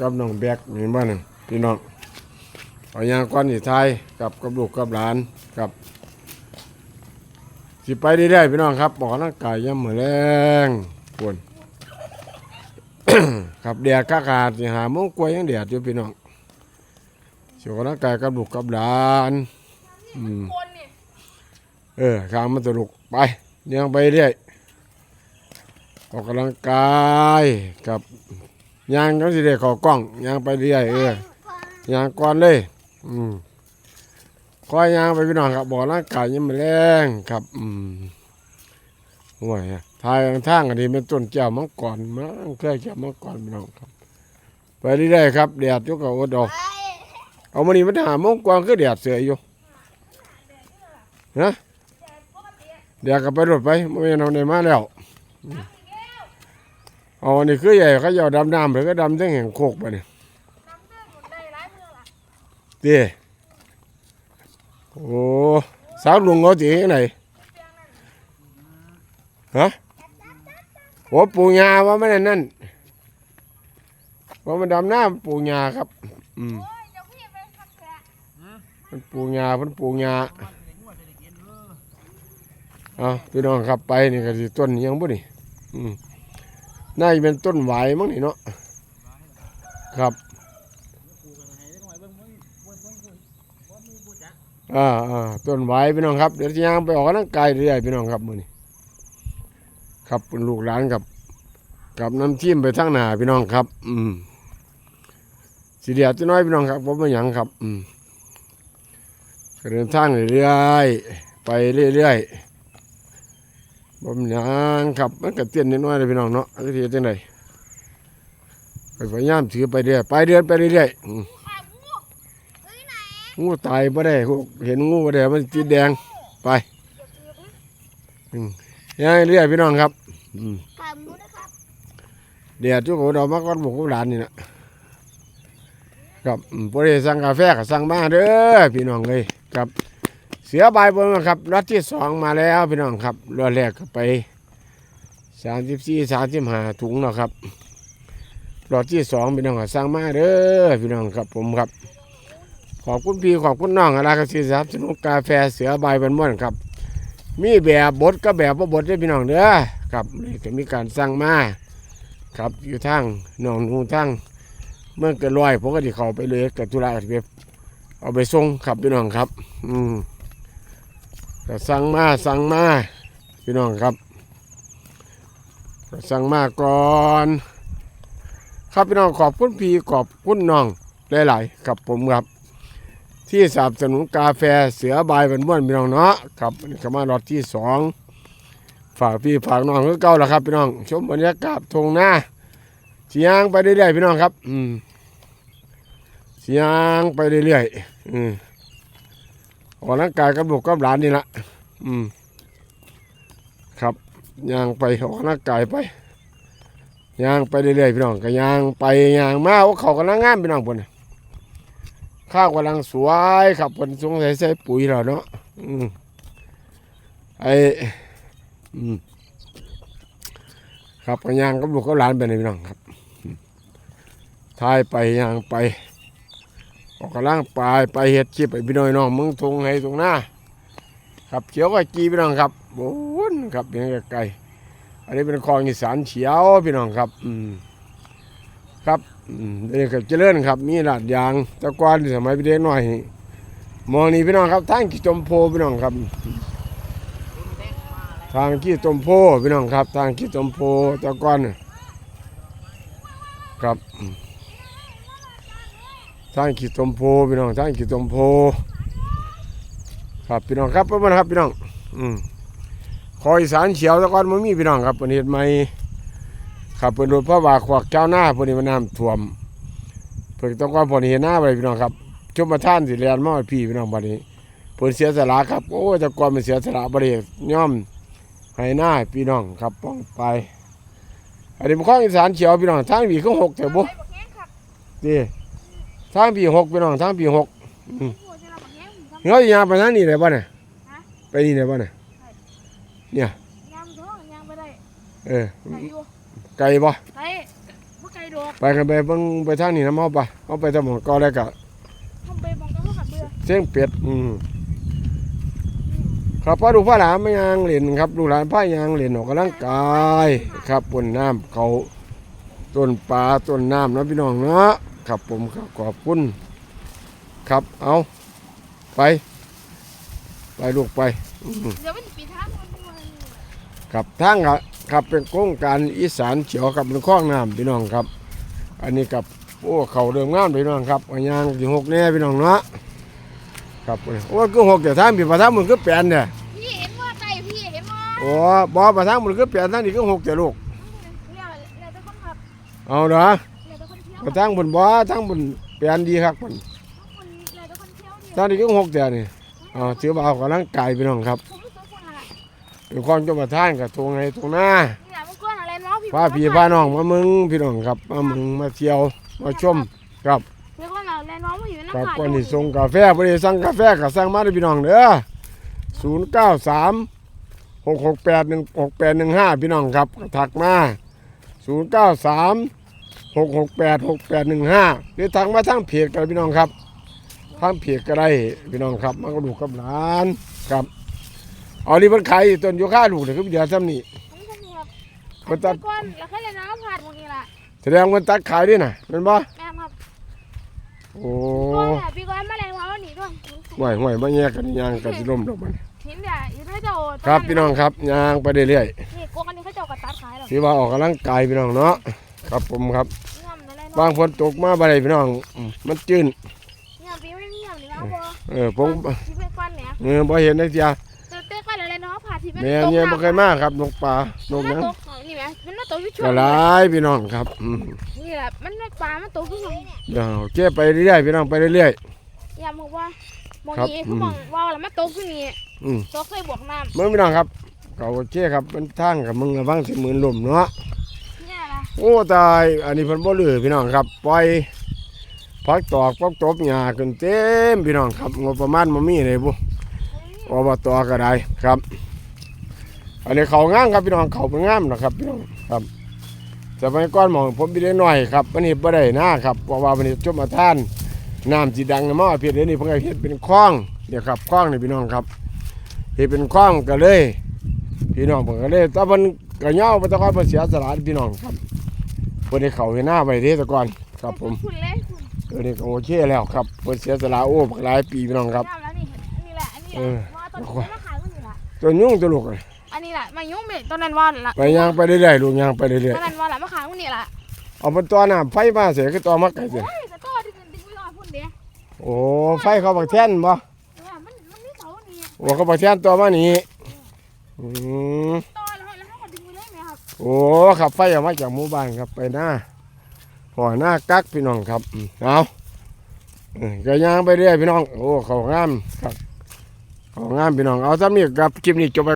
กับน้องแบกเห็นบ้านงพี่น้องเอายางก้อนสีไทยกับกับลูกกับหลานกับ สิไปได้ได้พี่น้องครับบอกร่างกายย่ำเหมือนแรงปวนครับแดดกากาดสิหาโมงกวยยังแดดอยู่พี่น้องเสียวร่างกายกับลูกกับหลานอืมเออข้างมันตลุกไปยังไปเรื่อยออกกำลังกายกับ ยางก็สิได้เขอกล้องยางไปเรื่อยเออยางก่อนเลย อืมคอยยางไปพี่น้องครับบอกร่างกายยังไม่แรงครับ อืมห่วยอะทายทางอันนี้เป็นต้นแก้วมังกรมังเคยแก้วมังกรพี่น้องครับ ไปเรื่อยๆครับแดดอยุกกับอดเออกเอามานี่มันหาโมงกวางคือแดดเสืออยู่ฮะเดี๋ยวก็ไปรถไปไม่เอาในมาแล้ว อืมเอาอันนี้คือใหญ่เขาจะเอาดำน้ำหรือก็ดำทั้งแห่งโคกไปเนี่ยน้ำเตื้อหมดได้ร้ายมือละเต้โอ้สาวลุงเขาจีไหนฮะโอ้ปูยาว่าไม่ได้นั่นว่ามันดำน้ำปูยาครับ อืมโอ้ยเดี๋ยวพี่ไปขับแกะมันปูยามันปูยาเอาพี่น้องครับไปนี่ก็สิต้นอิหยังบ่นี่อืม น่าจะเป็นต้นไหวายมั้งนี่เนาะครับอ่าอ่าต้นไหวายพี่น้องครับเดี๋ยวจะย่างไปออกกำลังกายเรื่อยๆพี่น้องครับมือนี้ครับลูกหลานกับ กับน้ำจิ้มไปทั้งหน้าพี่น้องครับ อืมสีเดียดจะน้อยพี่น้องครับผมไม่หยังครับ อืมเดินทางเรื่อยๆไปเรื่อยๆ บ่มนหยังครับ มันก็เตี้ยนนิดหน้อยเลยพี่น้องเนาะอะไรที่จังไดไปพยายามถือไปเรื่อยไปเดินไปเรื่อยๆอืมงูตายบ่ได้เห็นงูบ่ได้มันติดแดงไปอืมย่างเรื่อยพี่น้องครับอืมขางูนะครับเดี๋ยวจุกโอดอกมากอนบุกกับหลานนี่นะครับอืมบ่ได้สั่งกาแฟก็สั่งมาเด้อพี่น้องเลยครับ เสือใบายบนครับรถที่สองมาแล้วพี่น้องครับรถแรกก็ไปสามสิบสี่สามสิบห้าถุงนะครับรถที่สองพี่น้องก็สั่งมาเด้อพี่น้องครับผมครับ ขอบคุณพี่ขอบคุณน้องอะไรครับที่สนับสนุนกาแฟเสือใบายบนม่วนครับ มีแบบบดก็แบบว่าบดได้พี่น้องเด้อครับนี่ก็มีการสั่งมาครับอยู่ทางหนองนูทางเมื่อเกิดลอยผมก็ที่เขาไปเลยกับธุระไปเอาไปส่งครับพี่น้องครับ อืม ก็สั่งมาสั่งมาพี่น้องครับก็สั่งมาก่อน ครับพี่น้องขอบคุณพี่ขอบคุณน้องหลายๆครับผมครับ ที่สนับสนุนกาแฟเสือบายเป็นบ้วนพี่น้องเนาะครับอันนี้ก็มารอดที่สองฝากพี่ฝากน้องคือเก่าแล้วครับพี่น้อง ชมบรรยากาศทงหน้าเสียงไปเรื่อยๆพี่น้องครับ อืมเสียงไปเรื่อยๆอืม ออกกำลังกายกับลูกกับหลานนี่ละอืม ครับย่างไปออกกำลังกายไปย่างไปเรื่อยๆพี่น้องก็ย่างไปย่างมาว่าเขากำลังงามพี่น้องพิ่นข้าวกำลังสวยครับพิ่นสงสัยใส่ปุ๋ยแล้วเนาะอืมไออืมครับก็ย่างกับลูกกับหลานไปนี่พี่น้องครับทายไปย่างไป ออกกำลังไปไปเฮ็ดคลิปไปพี่น้อยน้องมึงทงให้ตรงหน้าครับเขียวก็กีพี่น้องครับโอ้นครับยังไกลอันนี้เป็นคลองอีสานเขียวพี่น้องครับ อืมครับอืมนี่ก็เจริญครับ มีหลาดยางตะกอนสมัยพี่เด็กน้อยมองนี่พี่น้องครับทางกี่จมโพพี่น้องครับ ทางกี่จมโพพี่น้องครับ ทางกี่จมโพตะกอนครับอืม ทางขีดตมโพพี่น้องทางขีดตมโพครับพี่น้องครับเพื่อนครับพี่น้อง อืมคอยสารเฉียวตะกอนมันมีพี่น้องครับเป็นเหตุใหม่ครับเป็นรถพระบาขวักเจ้าหน้าเพิ่นนี่มันน้ำท่วมเพิ่นตะกอนเพิ่นเห็นหน้าไปพี่น้องครับชมมาท่านสิเรียนมาให้พี่พี่น้องบัดนี้เพิ่นเสียสละครับโอ้ยตะกอนมันเสียสละบ่ได้ย่อมให้หน้าให้พี่น้องครับป้องไปอันนี้เป็นข้องอีสานเฉียวพี่น้องทางบีขึ้นหกแต่บ่ไอ้บักแห้งครับดี ทางปีหกพี่น้องทางปีหกโอ้ยจะเราบักแห้งผมทำเงาะยางไปทางนี้เลยป่ะเนี่ยฮะไปนี่เลยป่ะเนี่ยยางท้องยางไปได้เออไหนอยู่ไกลป่ะไปบ่ไกลดอกไปกันไปเบิ่งไปทางนี้น้ำเฮาปะเอาไปทางหมองเก็แล้วก็ทำไปมองกันเท่ากับเบื่อเสียงเป็ดอืมครับพ่อดูพ่อหลานไม่ยางเล่นครับดูหลานพ่ายางเล่นออกกำลังกาย ครับบนน้ำเขาต้นปลาต้นน้ำเนาะพี่น้องเนาะ ครับผมครับขอบคุณ ครับเอาไป ไปลูกไปอืมเดี๋ยวมันจะปิดทางมันด้วยครับทางครับครับเป็นโครงการอีสานเฉียวครับเป็นคลองน้ำพี่น้องครับ อันนี้กับโอ้เขาเดิมงานพี่น้องครับอันยางที่หกแน่พี่น้องเนาะครับโอ้ก็หกเดี๋ยวทางพี่ประทับมันก็แปลนเนี่ยพี่เห็นว่าไก่พี่เห็นว่าโอ้บอประทับมันก็แปลนทางนี้ก็หกเดี๋ยวลูกเรียกเรียกแต่คนขับ เอาเด้อเรีย กแต่คนเที่ยวประทังบนบ่ทางบนแปลนดีครับมันคนเรียกแต่คนเที่ยวเนี่ยทางนี้ก็หกเดี๋ยวนี่อ๋อถือว่าเอากำลังกายพี่น้องครับผมรู้สึกคนละเป็นความจงประทานกับตรงไหนตรงหน้านี่แหละมันกวนอะไรเนาะพี่พาพี่พาน้องมามึงพี่น้องครับมามึงมาเที่ยวมาชมครับเรียกว่าอะไรเนาะมันอยู่ในครับน้ำขาดก่อนที่ส่งกาแฟบ่ได้สั่งกาแฟก็สั่งมาเด้อพี่น้องเด้อ093 668 1685พี่น้องครับก็ทักมา093 668 6815 หรือทักมาทางเพจกันพี่น้องครับทางเพจก็ได้พี่น้องครับมันก็ดูกับหลานครับเอานี่เพิ่นขายต้นยูคาลูกนี่คือเดือนซ้ำนี่อันนี้คนเดียวเพิ่นตัดก้อนแล้วแค่เลยน้ำขาดเมื่อกี้ละแสดงว่าตัดขายด้วยน่ะแม่นบ่แม่ครับโอ้ก้อนเนี่ยพี่ก้อนแมลงวันหนีด้วยห่วยห่วยมาแยกกันยางกันสิล่มดอกมันเห็นเดี๋ยวอยู่ให้เจ้าครับพี่น้องครับยางไปเรื่อยนี่กวกันนี่เขาเจ้ากับตัดขายหรอๆถือว่าออกกำลังกายพี่น้องเนาะครับผมครับเงีย บอะไรบาเนาะงฝนตกมาบ่ได้พี่น้องอืมมันจืนเงียบพี่ไม่เงียบเลยนะพ่อเออผมที่เป็นก้อนเนี่ยเออบ่เห็นได้เสียเต้เต้ก้อนอะไรเนาะผ่าที่เป็นแม่เนี่ยบ่เคยมาครับนกป่านกกหยังตกนี่ไหมมันน่าตกอยู่ช่วก็งหลายพี่น้องครับอืมนี่แหละมันน่าปลามันตกอยู่ช่วงเดี๋ยวเก็บไปเรื่อยๆพี่น้องไปเรื่อยอย่าบอกว่ามองครับนี้คือมองว่าแล้วมันตกที่นี่ๆอืมตกเคยบวกน้เมื่อพี่น้องครับก็โอเคครับมันทางกับมึงระวังสิหมื่นลมเนาะำเนี่ยละ โอ้ตาย อันนี้เพิ่นบ่ลือพี่น้องครับปล่อยพักตอกพักตบหญ้าขึ้นเต็มพี่น้องครับงบประมาณบ่มีเลยบุอบตก็ได้ครับ อันนี้เขางามครับพี่น้องเขาเป็นงามนะครับพี่น้องครับสมัยก่อนหมองผมไปได้หน่อยครับมันเห็ดบ่ได้นะครับเพราะว่ามันเห็ดชมมาท่านน้ำสีดังนะมาเพียรเดี๋ยวนี้เพิ่งเห็ดเป็นคล้องเนี่ยครับคล้องนี่พี่น้องครับเห็ดเป็นคล้องก็เลย พี่น้องเพิ่นก็เลยแตะมันก็เหงาไปแตะกอนเพิ่นเสียสละพี่น้องครับ พิ่นได้เข้าเห็นหน้าไว้เด้แตะก่อนครับผมคุณเลยคุณเดี๋ยวนี้ก็โอเคแล้วครับเพิ่นเสียสละโอ้บักหลายปีพี่น้องครับน้ำแล้วนี่นี่แหละอันนี้เออว่าตอนนี้มาขายก็นี่แหละตัวยุ่งตัวลูกเลยอันนี้แหละมายุ่งเบ็ดตอนนั้นว่าละไปย่างไปเรื่อยๆลูกย่างไปเรื่อยตอนนั้นว่าละมาขายก็นี่แหละๆเอาเป็นตัวน้ำไฟมาเสียคือตัวมักไก่เสียโอ้ยแต่ก็ที่เงินดิ้งไว้ก่อนพุ่นเดียวโอ้ไฟเขาบักแท่นบ่เออมันมันมีเสานี่โอ้เขาบักแท่นตัวมานี่อืม ขับ ไฟออกมาจากหมู่บ้านครับไปหน้าหัวหน้ากักพี่น้องครับเอาเออก็ย่างไปเรื่อยพี่น้อง โอ้เขางามครับเขางามพี่น้องเอาซ้ำนี่กับคลิปนี้จบไป